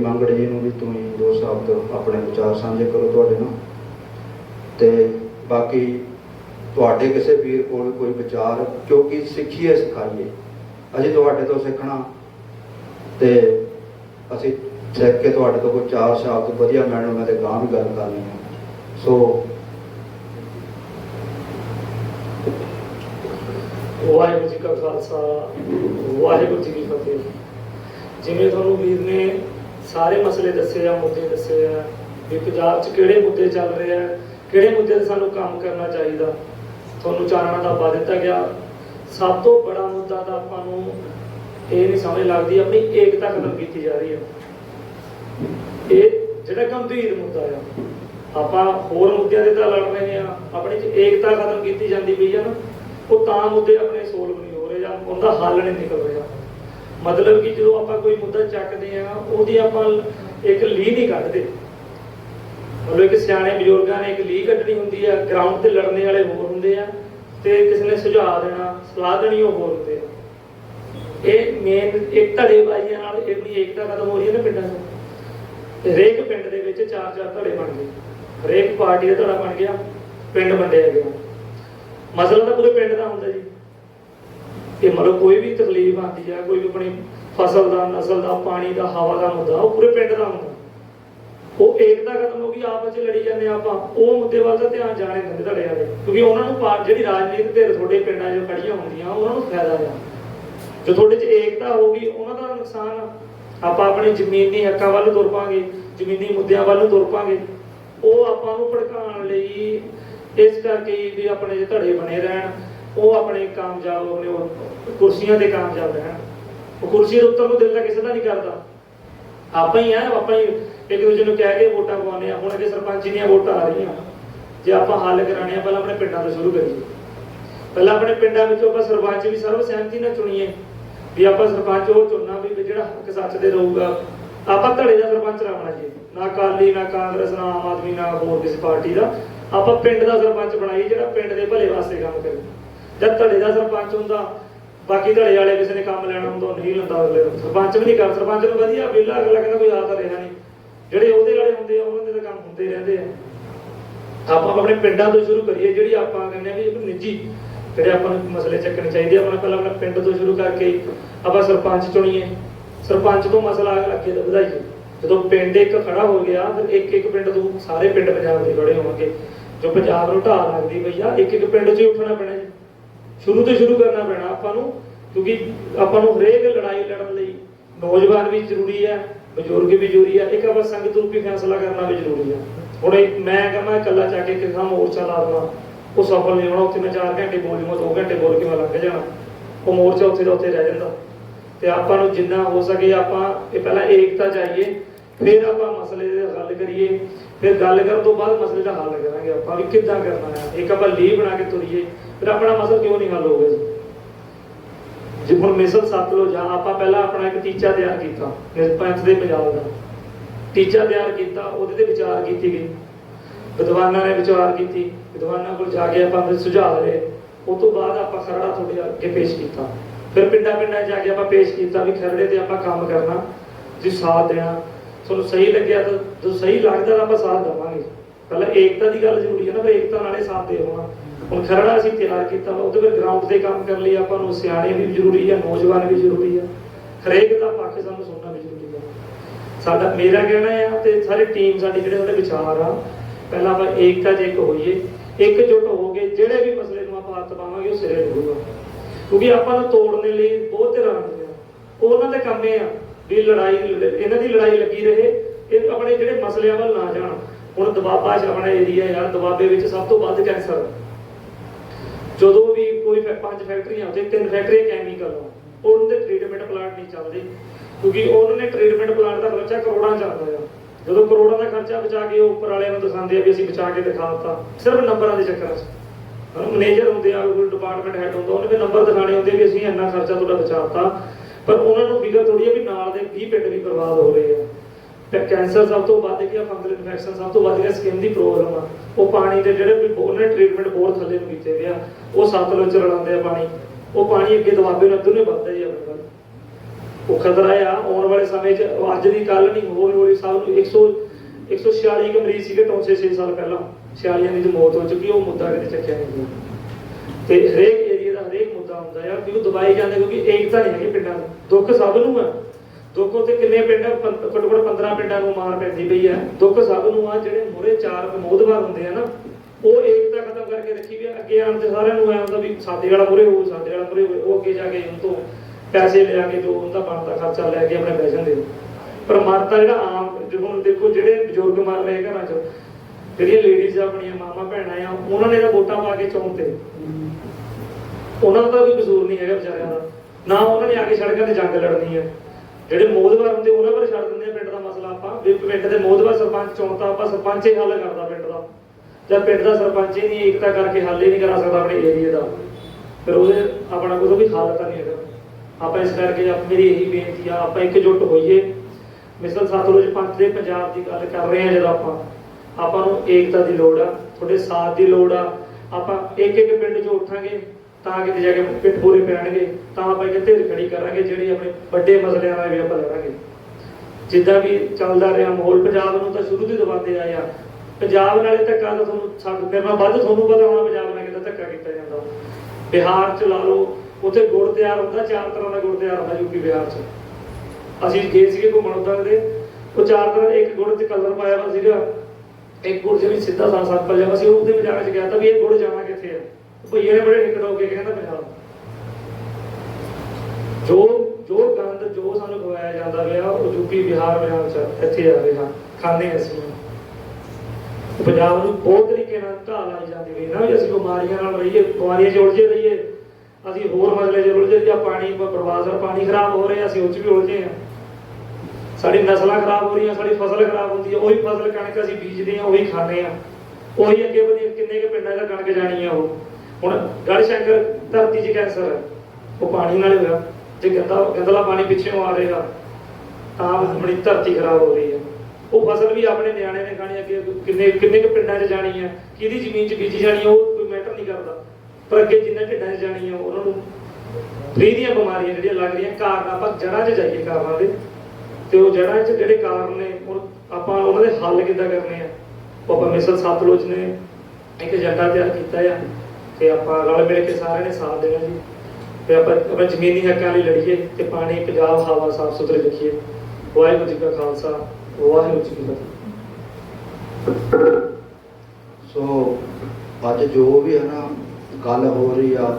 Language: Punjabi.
ਮੰਗੜ ਜੀ ਨੂੰ ਵੀ ਤੁਸੀਂ ਦੋ ਸ਼ਬਦ ਆਪਣੇ ਵਿਚਾਰ ਸਾਂਝੇ ਕਰੋ ਤੁਹਾਡੇ ਨਾਲ। ਤੇ ਬਾਕੀ ਤੁਹਾਡੇ ਕਿਸੇ ਵੀਰ ਕੋਲ ਕੋਈ ਵਿਚਾਰ, ਕਿਉਂਕਿ ਸਿੱਖੀਏ ਸਿਖਾਈਏ ਅਸੀਂ ਤੁਹਾਡੇ ਤੋਂ ਸਿੱਖਣਾ ਤੇ ਅਸੀਂ ਸਿੱਖ ਕੇ ਤੁਹਾਡੇ ਤੋਂ ਕੋਈ ਚਾਰ ਸ਼ਬਦ ਵਧੀਆ ਮੈਡਮ, ਮੈਂ ਤੇ ਗਾਂ ਵੀ ਗੱਲ ਕਰਨੀ ਹੈ ਸੋ ਵਾਹਿਗੁਰੂ ਜੀ ਕਾ ਖਾਲਸਾ, ਵਾਹਿਗੁਰੂ ਜੀ ਕੀ ਫਤਿਹ। ਜਿਵੇਂ ਤੁਹਾਨੂੰ ਵੀਰ ਨੇ ਸਾਰੇ ਮਸਲੇ ਦੱਸੇ ਆ, ਮੁੱਦੇ ਦੱਸੇ ਆ, ਵੀ ਪੰਜਾਬ 'ਚ ਕਿਹੜੇ ਮੁੱਦੇ ਚੱਲ ਰਹੇ ਆ, ਕਿਹੜੇ ਮੁੱਦੇ ਤੇ ਸਾਨੂੰ ਕੰਮ ਕਰਨਾ ਚਾਹੀਦਾ। ਤੁਹਾਨੂੰ ਚਾਨਣਾ ਦਾ ਪਾ ਦਿੱਤਾ ਗਿਆ। ਸਭ ਤੋਂ ਬੜਾ ਮੁੱਦਾ ਤਾਂ ਆਪਾਂ ਨੂੰ ਇਹ ਨਹੀਂ ਸਮਝ ਲੱਗਦੀ ਆਪਣੀ ਏਕਤਾ ਖਤਮ ਕੀਤੀ ਜਾ ਰਹੀ ਹੈ ਇਹ ਜਿਹੜਾ ਗੰਭੀਰ ਮੁੱਦਾ ਆ। ਆਪਾਂ ਹੋਰ ਮੁੱਦਿਆਂ ਦੇ ਤਾਂ ਲੜ ਰਹੇ ਆ। ਆਪਣੇ ਚ ਏਕਤਾ ਖਤਮ ਕੀਤੀ ਜਾਂਦੀ ਪਈ ਆ ਨਾ, ਉਹ ਤਾਂ ਮੁੱਦੇ ਆਪਣੇ ਸੋਲਵ ਨਹੀਂ ਹੋ ਰਹੇ ਜਾਂ ਉਹਦਾ ਹੱਲ ਨਹੀਂ ਨਿਕਲ ਰਿਹਾ। ਮਤਲਬ ਕਿ ਜਦੋਂ ਆਪਾਂ ਕੋਈ ਮੁੱਦਾ ਚੱਕਦੇ ਆ, ਉਹਦੀ ਆਪਾਂ ਇੱਕ ਲੀਹ ਨਹੀਂ ਕੱਢਦੇ। ਮਤਲਬ ਕਿ ਸਿਆਣੇ ਬਜ਼ੁਰਗਾਂ ਨੇ ਇੱਕ ਲੀਹ ਕੱਢਣੀ ਹੁੰਦੀ ਆ ਗਰਾਊਂਡ ਤੇ ਲੜਨੇ ਵਾਲੇ ਹੋਰ ਹੁੰਦੇ ਆ, ਤੇ ਕਿਸੇ ਨੇ ਸੁਝਾਅ ਦੇਣਾ, ਸਲਾਹ ਦੇਣੀ ਉਹ ਹੋਰ ਹੁੰਦੇ ਆ। ਇਹ ਮੇਨ ਇੱਕ ਧੜੇਬਾਜ਼ੀ ਨਾਲ ਇੰਨੀ ਏਕਤਾ ਖਤਮ ਹੋ ਰਹੀ ਹੈ ਨਾ ਪਿੰਡਾਂ 'ਚ ਹਰੇਕ ਪਿੰਡ ਦੇ ਵਿੱਚ ਚਾਰ ਚਾਰ ਧੜੇ ਬਣ ਗਏ। ਹਰੇਕ ਪਾਰਟੀ ਦਾ ਧੜਾ ਬਣ ਗਿਆ, ਪਿੰਡ ਵੰਡਿਆ ਗਿਆ। ਮਸਲਾ ਤਾਂ ਪੂਰੇ ਪਿੰਡ ਦਾ ਹੁੰਦਾ ਜੀ। ਕਿ ਮਤਲਬ ਕੋਈ ਵੀ ਤਕਲੀਫ ਆਉਂਦੀ ਹੈ ਕੋਈ ਆਪਣੀ ਫਸਲ ਦਾ, ਨਸਲ ਦਾ, ਪਾਣੀ ਦਾ, ਹਵਾ ਦਾ ਮੁੱਦਾ, ਉਹ ਪੂਰੇ ਪਿੰਡ ਦਾ ਹੁੰਦਾ ਉਹ ਏਕਤਾ ਖਤਮ ਹੋ ਗਈ, ਆਪਸ ਵਿੱਚ ਲੜੀ ਜਾਂਦੇ ਆਪਾਂ। ਉਹ ਮੁੱਦੇ ਵੱਲ ਤਾਂ ਧਿਆਨ ਜਾਣੇ ਦਿੰਦੇ ਤੁਹਾਡੇ ਵਾਲੇ। ਕਿਉਂਕਿ ਉਹਨਾਂ ਨੂੰ ਪਾ- ਜਿਹੜੀ ਰਾਜਨੀਤਿਕ ਧਿਰ ਤੁਹਾਡੇ ਪਿੰਡਾਂ 'ਚ ਖੜੀਆਂ ਹੁੰਦੀਆਂ, ਉਹਨਾਂ ਨੂੰ ਫਾਇਦਾ ਆ। ਜੋ ਤੁਹਾਡੇ 'ਚ ਏਕਤਾ ਹੋਊਗੀ, ਉਹਨਾਂ ਦਾ ਨੁਕਸਾਨ ਆਪਾਂ ਆਪਣੇ ਜ਼ਮੀਨੀ ਹੱਕਾਂ ਵੱਲ ਤੁਰ ਪਾਂਗੇ, ਜ਼ਮੀਨੀ ਮੁੱਦਿਆਂ ਵੱਲ ਤੁਰ ਪਾਂਗੇ। ਉਹ ਆਪਾਂ ਨੂੰ ਭੜਕਾਉਣ ਲਈ ਇਸ ਕਰਕੇ ਵੀ ਆਪਣੇ ਧੜੇ ਬਣੇ ਰਹਿਣ। ਉਹ ਆਪਣੇ ਕਾਮਯਾਬ ਆਪਣੇ ਉਹ ਕੁਰਸੀਆਂ ਤੇ ਕਾਮਯਾਬ ਰਹਿਣ ਉਹ ਕੁਰਸੀ ਦੇ ਉੱਤਰ ਨੂੰ ਦਿਲ ਤਾਂ ਕਿਸੇ ਦਾ ਨਹੀਂ ਕਰਦਾ। ਆਪਾਂ ਹੀ ਆ, ਆਪਾਂ ਹੀ ਇੱਕ ਦੂਜੇ ਨੂੰ ਕਹਿ ਕੇ ਵੋਟਾਂ ਪਵਾਉਂਦੇ ਆ ਹੁਣ ਅੱਗੇ ਸਰਪੰਚੀ ਦੀਆਂ ਵੋਟਾਂ ਆ ਰਹੀਆਂ। ਜੇ ਆਪਾਂ ਹੱਲ ਕਰਾਣੇ ਆ, ਪਹਿਲਾਂ ਆਪਣੇ ਪਿੰਡਾਂ ਤੋਂ ਸ਼ੁਰੂ ਕਰੀਏ। ਪਹਿਲਾਂ ਆਪਣੇ ਪਿੰਡਾਂ ਵਿੱਚੋਂ ਆਪਾਂ ਸਰਪੰਚ ਵੀ ਸਰਵ ਸਹਿਮਤੀ ਨਾਲ ਚੁਣੀਏ। ਵੀ ਆਪਾਂ ਸਰਪੰਚ ਉਹ ਚੁਣਨਾ ਵੀ ਜਿਹੜਾ ਹੱਕ ਸੱਚ ਦੇ ਰਹੂਗਾ। ਆਪਾਂ ਧੜੇ ਦਾ ਸਰਪੰਚ ਲਾਉਣਾ ਜੀ ਨਾ ਅਕਾਲੀ, ਨਾ ਕਾਂਗਰਸ, ਨਾ ਆਮ ਆਦਮੀ, ਨਾ ਹੋਰ ਕਿਸੇ ਪਾਰਟੀ ਦਾ। ਆਪਾਂ ਪਿੰਡ ਦਾ ਸਰਪੰਚ ਬਣਾਈਏ, ਜਿਹੜਾ ਪਿੰਡ ਦੇ ਭਲੇ ਵਾਸਤੇ ਕੰਮ ਕਰੇ। ਜਦ ਧੜੇ ਦਾ ਸਰਪੰਚ ਹੁੰਦਾ ਬਾਕੀ ਧੜੇ ਵਾਲੇ ਕਿਸੇ ਨੇ ਕੰਮ ਲੈਣਾ ਹੁੰਦਾ ਨਹੀਂ ਲੈਂਦਾ ਅਗਲੇ ਨੂੰ। ਸਰਪੰਚ ਵੀ ਨਹੀਂ ਕਰ ਸਰਪੰਚ ਨੂੰ ਵਧੀਆ ਵਿਹਲਾ ਅਗਲਾ ਕਹਿੰਦਾ ਕੋਈ ਆ ਤਾਂ ਰਿਹਾ ਨਹੀਂ। ਜਿਹੜੇ ਉਹਦੇ ਵਾਲੇ ਹੁੰਦੇ ਆ ਉਹਨਾਂ ਦੇ ਤਾਂ ਕੰਮ ਹੁੰਦੇ ਰਹਿੰਦੇ ਆ। ਆਪਾਂ ਆਪਣੇ ਪਿੰਡਾਂ ਤੋਂ ਸ਼ੁਰੂ ਕਰੀਏ ਜਿਹੜੀ ਆਪਾਂ ਕਹਿੰਦੇ ਆ ਵੀ ਇੱਕ ਨਿੱਜੀ ਜਿਹੜੇ ਆਪਾਂ ਨੂੰ ਮਸਲੇ ਚੱਕਣੇ ਚਾਹੀਦੇ ਆ, ਆਪਣਾ ਪਹਿਲਾਂ ਆਪਣਾ ਪਿੰਡ ਤੋਂ ਸ਼ੁਰੂ ਕਰਕੇ ਆਪਾਂ ਸਰਪੰਚ ਚੁਣੀਏ। ਸਰਪੰਚ ਤੋਂ ਮਸਲਾ ਅੱਗੇ ਤੋਂ ਵਧਾਈਏ। ਜਦੋਂ ਪਿੰਡ ਇੱਕ ਖੜਾ ਹੋ ਗਿਆ ਫਿਰ ਇੱਕ ਇੱਕ ਪਿੰਡ ਤੋਂ ਸਾਰੇ ਪਿੰਡ ਪੰਜਾਬ ਦੇ ਖੜੇ ਹੋਣਗੇ। ਜੋ ਪੰਜਾਬ ਨੂੰ ਢਾਹ ਲੱਗਦੀ ਪਈ ਆ ਇੱਕ ਇੱਕ ਪਿੰਡ 'ਚ ਉੱਠਣਾ ਪੈਣਾ ਸ਼ੁਰੂ ਤੋਂ ਸ਼ੁਰੂ ਕਰਨਾ ਪੈਣਾ ਆਪਾਂ ਨੂੰ, ਕਿਉਂਕਿ ਆਪਾਂ ਨੂੰ ਹਰੇਕ ਲੜਾਈ ਲੜਨ ਲਈ ਨੌਜਵਾਨ ਵੀ ਜ਼ਰੂਰੀ ਹੈ, ਬਜ਼ੁਰਗ ਵੀ ਜ਼ਰੂਰੀ ਹੈ, ਇੱਕ ਆਪਾਂ ਸੰਗਤ ਰੂਪੀ ਫੈਸਲਾ ਕਰਨਾ ਵੀ ਜ਼ਰੂਰੀ ਹੈ। ਹੁਣ ਮੈਂ ਕਹਾਂ, ਇਕੱਲਾ ਜਾ ਕੇ ਕਿਸਾਂ ਮੋਰਚਾ ਲਾ ਦੇਣਾ ਉਹ ਸਫਲ ਨਹੀਂ ਹੋਣਾ, ਉੱਥੇ ਮੈਂ 4 ਘੰਟੇ ਬੋਲ ਜੂਗਾ 2 ਘੰਟੇ ਬੋਲ ਕੇ ਮੈਂ ਲੱਗ ਜਾਣਾ। ਉਹ ਮੋਰਚਾ ਉੱਥੇ ਦਾ ਉੱਥੇ ਰਹਿ ਜਾਂਦਾ। ਤੇ ਆਪਾਂ ਨੂੰ ਜਿੰਨਾ ਹੋ ਸਕੇ ਆਪਾਂ, ਇਹ ਪਹਿਲਾਂ ਏਕਤਾ ਚਾਹੀਏ ਫਿਰ ਆਪਾਂ ਮਸਲੇ ਦੇ ਹੱਲ ਕਰੀਏ, ਫਿਰ ਗੱਲ ਕਰਨ ਤੋਂ ਬਾਅਦ ਮਸਲੇ ਦਾ ਹੱਲ ਕਰਾਂਗੇ ਆਪਾਂ ਵੀ ਕਿੱਦਾਂ ਕਰਨਾ ਹੈ। ਇੱਕ ਆਪਾਂ ਲੀ ਬਣਾ ਕੇ ਤੁਰੀਏ, ਫਿਰ ਆਪਣਾ ਮਸਲਾ ਕਿਉਂ ਨਹੀਂ ਹੱਲ ਹੋਊਗਾ ਜੀ? ਹੁਣ ਮਿਸਲ ਸੱਤ ਲੋ ਜਾਂ ਆਪਾਂ ਪਹਿਲਾਂ ਆਪਣਾ ਇੱਕ ਟੀਚਾ ਤਿਆਰ ਕੀਤਾ ਨਿਰਪੰਚ ਦੇ ਪੰਜਾਬ ਦਾ। ਟੀਚਾ ਤਿਆਰ ਕੀਤਾ, ਉਹਦੇ ਤੇ ਵਿਚਾਰ ਕੀਤੀ ਗਈ ਵਿਦਵਾਨਾਂ ਨੇ ਵਿਚਾਰ ਕੀਤੀ, ਵਿਦਵਾਨਾਂ ਕੋਲ ਜਾ ਕੇ ਆਪਾਂ ਆਪਣੇ ਸੁਝਾਅ ਲਏ। ਉਸ ਤੋਂ ਬਾਅਦ ਆਪਾਂ ਖਰੜਾ ਤੁਹਾਡੇ ਅੱਗੇ ਪੇਸ਼ ਕੀਤਾ। ਫਿਰ ਪਿੰਡਾਂ ਪਿੰਡਾਂ 'ਚ ਜਾ ਕੇ ਆਪਾਂ ਪੇਸ਼ ਕੀਤਾ ਵੀ ਖਰੜੇ ਤੇ ਆਪਾਂ ਕੰਮ ਕਰਨਾ ਜੀ ਸਾਥ ਦੇਣਾ। ਤੁਹਾਨੂੰ ਸਹੀ ਲੱਗਿਆ ਤਾਂ ਜਦੋਂ ਸਹੀ ਲੱਗਦਾ ਤਾਂ ਆਪਾਂ ਸਾਥ ਦੇਵਾਂਗੇ। ਪਹਿਲਾਂ ਏਕਤਾ ਦੀ ਗੱਲ ਜ਼ਰੂਰੀ ਹੈ ਨਾ, ਵੀ ਏਕਤਾ ਨਾਲੇ ਸਾਥ ਦੇ ਹੋਣਾ ਹੁਣ ਖਰੜਾ ਅਸੀਂ ਤਿਆਰ ਕੀਤਾ ਉਹਦੇ ਵਿੱਚ ਗਰਾਊਂਡ ਤੇ ਕੰਮ ਕਰਨ ਲਈ ਆਪਾਂ ਨੂੰ ਸਿਆਣੇ ਵੀ ਜ਼ਰੂਰੀ ਹੈ ਨੌਜਵਾਨ ਵੀ ਜ਼ਰੂਰੀ ਹੈ ਹਰੇਕ ਦਾ ਪੱਖ ਸਾਨੂੰ ਸੁਣਨਾ ਵੀ ਜ਼ਰੂਰੀ ਹੈ ਸਾਡਾ, ਮੇਰਾ ਕਹਿਣਾ ਹੈ ਤੇ ਸਾਰੀ ਟੀਮ ਸਾਡੀ ਜਿਹੜੇ ਉਹਦੇ ਵਿਚਾਰ ਆ, ਪਹਿਲਾਂ ਆਪਾਂ ਏਕਤਾ 'ਚ ਇੱਕ ਹੋਈਏ। ਇੱਕਜੁੱਟ ਹੋ ਕੇ ਜਿਹੜੇ ਵੀ ਮਸਲੇ ਨੂੰ ਆਪਾਂ ਹੱਥ ਪਾਵਾਂਗੇ, ਉਹ ਸਿਰੇ ਲੱਗੂਗਾ ਕਿਉਂਕਿ ਆਪਾਂ ਨੂੰ ਤੋੜਨ ਲਈ ਬਹੁਤ ਧਿਰਾਂ ਉਹਨਾਂ ਦੇ ਕੰਮੇ ਆ। ਵੀ ਲੜਾਈ ਇਹਨਾਂ ਦੀ ਲੜਾਈ ਲੱਗੀ ਰਹੇ, ਇਹ ਆਪਣੇ ਜਿਹੜੇ ਮਸਲਿਆਂ ਵੱਲ ਨਾ ਜਾਣ। ਹੁਣ ਦਬਾਬਾ ਚ ਏਰੀਆ ਯਾਰ ਦਬਾਬੇ ਵਿੱਚ ਸਭ ਤੋਂ ਵੱਧ ਕੈਂਸਰ। ਜਦੋਂ ਵੀ ਕੋਈ ਪੰਜ ਫੈਕਟਰੀਆਂ ਹੁੰਦੇ ਤਿੰਨ ਫੈਕਟਰੀਆਂ ਕੈਮੀਕਲ ਆ। ਉਹਨਾਂ ਦੇ ਟ੍ਰੀਟਮੈਂਟ ਪਲਾਂਟ ਨਹੀਂ ਚੱਲਦੇ। ਕਿਉਂਕਿ ਉਹਨਾਂ ਨੇ ਟ੍ਰੀਟਮੈਂਟ ਪਲਾਂਟ ਦਾ ਖਰਚਾ ਕਰੋੜਾਂ ਚੱਲਦਾ ਆ। ਜਦੋਂ ਕਰੋੜਾਂ ਦਾ ਖਰਚਾ ਬਚਾ ਕੇ ਉੱਪਰ ਵਾਲਿਆਂ ਨੂੰ ਦਿਖਾਉਂਦੇ ਆ ਵੀ ਅਸੀਂ ਬਚਾ ਕੇ ਦਿਖਾਤਾ ਸਿਰਫ ਨੰਬਰਾਂ ਦੇ ਚੱਕਰਾਂ 'ਚ। ਮੈਨੇਜਰ ਹੁੰਦੇ ਆ, ਕੋਈ ਡਿਪਾਰਟਮੈਂਟ ਹੈਡ ਹੁੰਦਾ, ਉਹਨੇ ਵੀ ਨੰਬਰ ਦਿਖਾਣੇ ਹੁੰਦੇ ਵੀ ਅਸੀਂ ਇੰਨਾ ਖਰਚਾ ਤੁਹਾਡਾ ਬਚਾਤਾ ਪਰ ਉਹਨਾਂ ਨੂੰ ਫਿਕਰ ਥੋੜੀ ਹੈ ਵੀ ਨਾਲ ਦੇ 20 ਪਿੰਡ ਵੀ ਬਰਬਾਦ ਹੋ ਰਹੇ ਆ। ਤੇ ਕੈਂਸਰ ਸਭ ਤੋਂ ਵੱਧ ਗਿਆ, ਫੰਗਲ ਇਨਫੈਕਸ਼ਨ ਸਭ ਤੋਂ ਵੱਧ ਗਿਆ, ਸਕਿਨ ਦੀ ਪ੍ਰੋਬਲਮ ਆ। ਉਹ ਪਾਣੀ ਦੇ ਜਿਹੜੇ ਵੀ ਉਹਨੇ ਟ੍ਰੀਟਮੈਂਟ ਬਹੁਤ ਥੱਲੇ ਨੂੰ ਕੀਤੇ ਹੋਏ ਉਹ ਸਤਲੁਜ ਰਲਾਉਂਦੇ ਆ ਪਾਣੀ। ਉਹ ਪਾਣੀ ਅੱਗੇ ਦਵਾਬੇ ਨੂੰ ਅੱਧਰ ਨੂੰ ਵੱਧਦਾ ਜੀ ਆਪਣੇ ਉਹ ਖਤਰਾ ਆ, ਆਉਣ ਵਾਲੇ ਸਮੇਂ 'ਚ ਅੱਜ ਦੀ ਕੱਲ ਨਹੀਂ, ਹੌਲੀ ਹੌਲੀ ਸਭ ਨੂੰ 100 146 ਕੁ ਮਰੀਜ਼ ਸੀਗੇ ਟੌਂਸੇ 6 ਸਾਲ ਪਹਿਲਾਂ। 46 ਦੀ ਮੌਤ ਹੋ ਚੁੱਕੀ, ਉਹ ਮੁੱਦਾ ਕਦੇ ਚੱਕਿਆ ਨਹੀਂ ਗਿਆ। ਤੇ ਹਰੇਕ ਏਰੀਆ ਦਾ ਹਰੇਕ ਮੁੱਦਾ ਹੁੰਦਾ ਯਾਰ ਕਿ ਦਬਾਈ ਜਾਂਦੇ ਕਿਉਂਕਿ ਏਕਤਾ ਨਹੀਂ ਹੈਗੀ ਪਿੰਡਾਂ ਦੀ। ਦੁੱਖ ਸਭ ਨੂੰ ਹੈ ਦੁੱਖ ਉੱਤੇ ਕਿੰਨੇ ਪਿੰਡ ਘੱਟੋ ਘੱਟ 15 ਪਿੰਡਾਂ ਨੂੰ ਮਾਰ ਪੈਂਦੀ ਪਈ ਹੈ ਦੁੱਖ ਸਭ ਨੂੰ ਆ, ਜਿਹੜੇ ਮੂਹਰੇ ਚਾਰ ਮੋਦਵਾਰ ਹੁੰਦੇ ਆ ਨਾ, ਉਹ ਏਕਤਾ ਖਤਮ ਕਰਕੇ ਰੱਖੀ ਵੀ ਅੱਗੇ ਆਉਣ ਤੇ ਸਾਰਿਆਂ ਨੂੰ ਐ ਹੁੰਦਾ ਵੀ ਸਾਡੇ ਵਾਲਾ ਮੂਹਰੇ ਹੋਊ ਸਾਡੇ ਵਾਲਾ ਮੂਹਰੇ ਹੋਊ, ਉਹ ਅੱਗੇ ਜਾ ਕੇ ਉਹ ਤੋਂ ਪੈਸੇ ਲਿਆ ਕੇ ਜੋ ਉਹਦਾ ਬਣਦਾ ਖਰਚਾ ਲੈ ਕੇ ਆਪਣੇ ਪੈਸੇ ਦੇ ਪਰ ਮਰਦਾ ਜਿਹੜਾ ਆਮ ਹੁਣ ਦੇਖੋ ਜਿਹੜੇ ਬਜ਼ੁਰਗ ਮਰ ਰਹੇ ਘਰਾਂ 'ਚ, ਜਿਹੜੀਆਂ ਲੇਡੀਜ਼ ਆਪਣੀਆਂ ਮਾਮਾ ਭੈਣਾਂ ਆ, ਉਹਨਾਂ ਨੇ ਤਾਂ ਵੋਟਾਂ ਪਾ ਕੇ ਚੋਣ ਤੇ। ਉਹਨਾਂ ਦਾ ਤਾਂ ਕਸੂਰ ਨਹੀਂ ਹੈਗਾ ਵਿਚਾਰਿਆਂ ਦਾ। ਨਾ ਉਹਨਾਂ ਨੇ ਆ ਕੇ ਸੜਕਾਂ ਤੇ ਜੰਗ ਲੜਨੀ ਹੈ। ਜਿਹੜੇ ਮੋਦਵਾਰ ਹੁੰਦੇ, ਉਹਨਾਂ ਪਰ ਛੱਡ ਦਿੰਦੇ ਆ ਪਿੰਡ ਦਾ ਮਸਲਾ ਆਪਾਂ। ਵੀ ਪਿੰਡ ਦੇ ਮੋਦਵਾਰ ਸਰਪੰਚ ਚੋਣ ਆਪਾਂ ਸਰਪੰਚ ਹੀ ਹੱਲ ਕਰਦਾ ਪਿੰਡ ਦਾ। ਜਦ ਪਿੰਡ ਦਾ ਸਰਪੰਚ ਹੀ ਨਹੀਂ, ਏਕਤਾ ਕਰਕੇ ਹੱਲ ਹੀ ਨਹੀਂ ਕਰਾ ਸਕਦਾ ਆਪਣੇ ਏਰੀਆ ਦਾ। ਫਿਰ ਉਹਦੇ ਆਪਣਾ ਕੋਈ ਵੀ ਹੱਲ ਤਾਂ ਨਹੀਂ ਹੈਗਾ। ਆਪਾਂ ਇਸ ਕਰਕੇ ਆਪ ਮੇਰੀ ਇਹੀ ਬੇਨਤੀ ਆ, ਆਪਾਂ ਇਕਜੁੱਟ ਹੋਈਏ। ਮਿਸਲ ਸਤਲੁਜ ਪੰਥ ਦੇ ਪੰਜਾਬ ਦੀ ਗੱਲ ਕਰ ਰਹੇ ਹਾਂ ਜਦੋਂ ਆਪਾਂ। ਆਪਾਂ ਨੂੰ ਏਕਤਾ ਦੀ ਲੋੜ ਆ, ਤੁਹਾਡੇ ਸਾਥ ਦੀ ਲੋੜ ਆ। ਆਪਾਂ ਇੱਕ ਇੱਕ ਪਿੰਡ 'ਚੋਂ ਉੱਠਾਂਗੇ। ਤਾਂ ਕਿਤੇ ਜਾ ਕੇ ਪਿੱਠ ਪੂਰੇ ਪੈਣਗੇ, ਤਾਂ ਆਪਾਂ ਇੱਕ ਧਿਰ ਖੜੀ ਕਰਾਂਗੇ ਜਿਹੜੀ ਆਪਣੇ ਵੱਡੇ ਮਸਲਿਆਂ ਦਾ ਵੀ ਆਪਾਂ ਲੜਾਂਗੇ। ਜਿੱਦਾਂ ਵੀ ਚੱਲਦਾ ਰਿਹਾ ਮਾਹੌਲ, ਪੰਜਾਬ ਨੂੰ ਤਾਂ ਸ਼ੁਰੂ ਤੋਂ ਦਬਾਉਂਦੇ ਆਏ ਆ। ਪੰਜਾਬ ਨਾਲੇ ਧੱਕਾ ਤਾਂ ਤੁਹਾਨੂੰ ਸਾਡੇ ਮੇਰੇ ਨਾਲ ਵੱਧ ਤੁਹਾਨੂੰ ਪਤਾ ਹੋਣਾ ਪੰਜਾਬ ਨਾਲ ਕਿੱਦਾਂ ਧੱਕਾ ਕੀਤਾ ਜਾਂਦਾ। ਬਿਹਾਰ ਚ ਲਾ ਲਓ, ਉੱਥੇ ਗੁੜ ਤਿਆਰ ਹੁੰਦਾ, ਚਾਰ ਤਰ੍ਹਾਂ ਦਾ ਗੁੜ ਤਿਆਰ ਹੁੰਦਾ ਯੂਪੀ ਬਿਹਾਰ ਚ। ਅਸੀਂ ਗਏ ਸੀਗੇ ਘੁੰਮਣ ਉੱਧਰ ਦੇ। ਉਹ ਚਾਰ ਤਰ੍ਹਾਂ ਦੇ, ਇੱਕ ਗੁੜ ਚ ਕਲਰ ਪਾਇਆ ਵਾ ਸੀਗਾ, ਇੱਕ ਗੁੜ ਜਿਵੇਂ ਸਿੱਧਾ ਸਾਫ਼ ਸਾਫ਼ ਪੱਲਿਆ ਵਾ। ਸੀ ਉਹਦੇ ਵਿੱਚ ਜਾ ਗਿਆ ਤਾਂ ਵੀ ਇਹ ਗੁੜ ਜਾਣਾ ਕਿੱਥੇ ਆ? ਭਈਏ ਨੇ ਬੜੇ ਹਿੱਕੜ ਹੋ ਕੇ ਕਹਿੰਦਾ ਪੰਜਾਬ ਜੋ ਜੋ ਗੰਦ ਜੋ ਸਾਨੂੰ ਖਵਾਇਆ ਜਾਂਦਾ ਰਿਹਾ ਉਹ ਯੂਪੀ, ਬਿਹਾਰ ਬਿਹਾਰ ਚ ਇੱਥੇ ਆ ਰਿਹਾ ਖਾਂਦੇ ਅਸੀਂ। ਉਹ ਪੰਜਾਬ ਨੂੰ ਬਹੁਤ ਤਰੀਕੇ ਨਾਲ ਢਾਹ ਲਾਈ ਜਾਂਦੀ ਵੀ ਨਾ ਵੀ ਅਸੀਂ ਬਿਮਾਰੀਆਂ ਨਾਲ ਰਹੀਏ, ਬਿਮਾਰੀਆਂ 'ਚ ਉਲਝੇ ਰਹੀਏ, ਅਸੀਂ ਹੋਰ ਮਸਲੇ 'ਚ ਉਲਝੇ ਜਾਂ ਪਾਣੀ ਪ੍ਰਵਾਸਰ ਪਾਣੀ ਖਰਾਬ ਹੋ ਰਿਹਾ, ਅਸੀਂ ਉਹ 'ਚ ਵੀ ਉਲਝੇ ਹਾਂ। ਸਾਡੀ ਨਸਲਾਂ ਖਰਾਬ ਹੋ ਰਹੀਆਂ, ਸਾਡੀ ਫਸਲ ਖਰਾਬ ਹੁੰਦੀ ਹੈ, ਉਹੀ ਫਸਲ ਕਣਕ ਅਸੀਂ ਬੀਜਦੇ ਹਾਂ, ਉਹੀ ਖਾਂਦੇ ਹਾਂ। ਉਹੀ ਅੱਗੇ ਵਧੀ ਕਿੰਨੇ ਕੁ ਪਿੰਡਾਂ ਚ ਕਣਕ ਜਾਣੀ ਆ ਉਹ। ਹੁਣ ਗੜ ਧਰਤੀ 'ਚ ਕੈਂਸਰ ਹੈ, ਉਹ ਪਾਣੀ ਨਾਲ ਹੋਇਆ। ਜੇ ਗੰਦਾ, ਗੰਦਲਾ ਪਾਣੀ ਪਿੱਛੇੋਂ ਆ ਰਿਹਾ, ਤਾਂ ਆਪਣੀ ਧਰਤੀ ਖਰਾਬ ਹੋ ਰਹੀ ਹੈ। ਉਹ ਫਸਲ ਵੀ ਆਪਣੇ ਨਿਆਣੇ ਨੇ ਖਾਣੀ ਅੱਗੇ ਕਿੰਨੇ ਕਿੰਨੇ ਕੁ ਪਿੰਡਾਂ 'ਚ ਜਾਣੀ ਹੈ, ਕਿਹਦੀ ਜ਼ਮੀਨ 'ਚ ਬੀਜੀ ਜਾਣੀ ਹੈ, ਉਹ ਕੋਈ ਮੈਟਰ ਨਹੀਂ ਕਰਦਾ। ਪਰ ਅੱਗੇ ਜਿੰਨੇ ਢਿੱਡਾਂ 'ਚ ਜਾਣੀ ਹੈ, ਉਹਨਾਂ ਨੂੰ ਫ੍ਰੀ ਦੀਆਂ ਬਿਮਾਰੀਆਂ ਜਿਹੜੀਆਂ ਲੱਗ ਰਹੀਆਂ ਕਾਰਨ ਆਪਾਂ ਜੜ੍ਹਾਂ 'ਚ ਜਾਈਏ ਕਾਰਨਾਂ ਦੇ। ਤੇ ਉਹ ਜੜ੍ਹਾਂ 'ਚ ਜਿਹੜੇ ਕਾਰਨ ਨੇ, ਉਹ ਆਪਾਂ ਉਹਨਾਂ ਦੇ ਹੱਲ ਕਿੱਦਾਂ ਕਰਨੇ ਆ? ਉਹ ਆਪਾਂ ਮਿਸਲ ਸਤਲੁਜ ਨੇ ਇੱਕ ਏਜੰਡਾ ਤਿਆਰ ਕੀਤਾ ਆ। ਤੇ ਆਪਾਂ ਰਲ ਮਿਲ ਕੇ ਸਾਰਿਆਂ ਨੇ ਸਾਥ ਦੇਣਾ ਜੀ। ਤੇ ਆਪਾਂ ਆਪਣੇ ਜ਼ਮੀਨੀ ਹੱਕਾਂ ਲਈ ਲੜੀਏ ਤੇ ਪਾਣੀ ਪੰਜਾਬ ਹਵਾ ਸਾਫ਼ ਸੁਥਰੀ ਰੱਖੀਏ। ਵਾਹਿਗੁਰੂ ਜੀ ਕਾ ਖਾਲਸਾ, ਵਾਹਿਗੁਰੂ ਜੀ ਕੀ ਫਤਿਹ। ਸੋ ਅੱਜ ਜੋ ਵੀ ਹੈ ਨਾ, ਗੱਲ ਹੋ ਰਹੀ ਆ